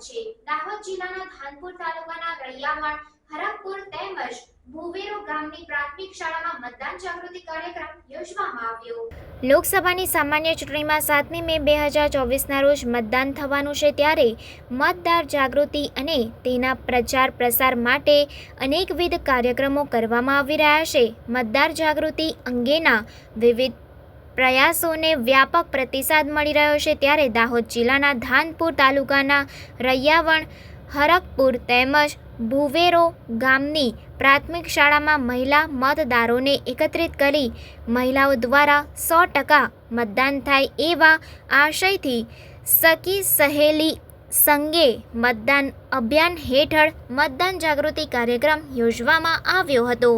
છે. દાહોદ જિલ્લાના ધાનપુર તાલુકાના રૈયામણ હરકપુર તેમજ ભુવેરો ગામની પ્રાથમિક શાળામાં મતદાન જાગૃતિ કાર્યક્રમ યોજવામાં આવ્યો. લોકસભાની સામાન્ય ચૂંટણીમાં સાતમી મે બે હજાર ચોવીસના રોજ મતદાન થવાનું છે ત્યારે મતદાર જાગૃતિ અને તેના પ્રચાર પ્રસાર માટે અનેકવિધ કાર્યક્રમો કરવામાં આવી રહ્યા છે. મતદાર જાગૃતિ અંગેના વિવિધ પ્રયાસોને વ્યાપક પ્રતિસાદ મળી રહ્યો છે ત્યારે દાહોદ જિલ્લાના ધાનપુર તાલુકાના રૈયાવણ, હરકપુર તેમજ ભુવેરો ગામની પ્રાથમિક શાળામાં મહિલા મતદારોને એકત્રિત કરી મહિલાઓ દ્વારા સો ટકા મતદાન થાય એવા આશયથી સખી સહેલી સંગે મતદાન અભિયાન હેઠળ મતદાન જાગૃતિ કાર્યક્રમ યોજવામાં આવ્યો હતો.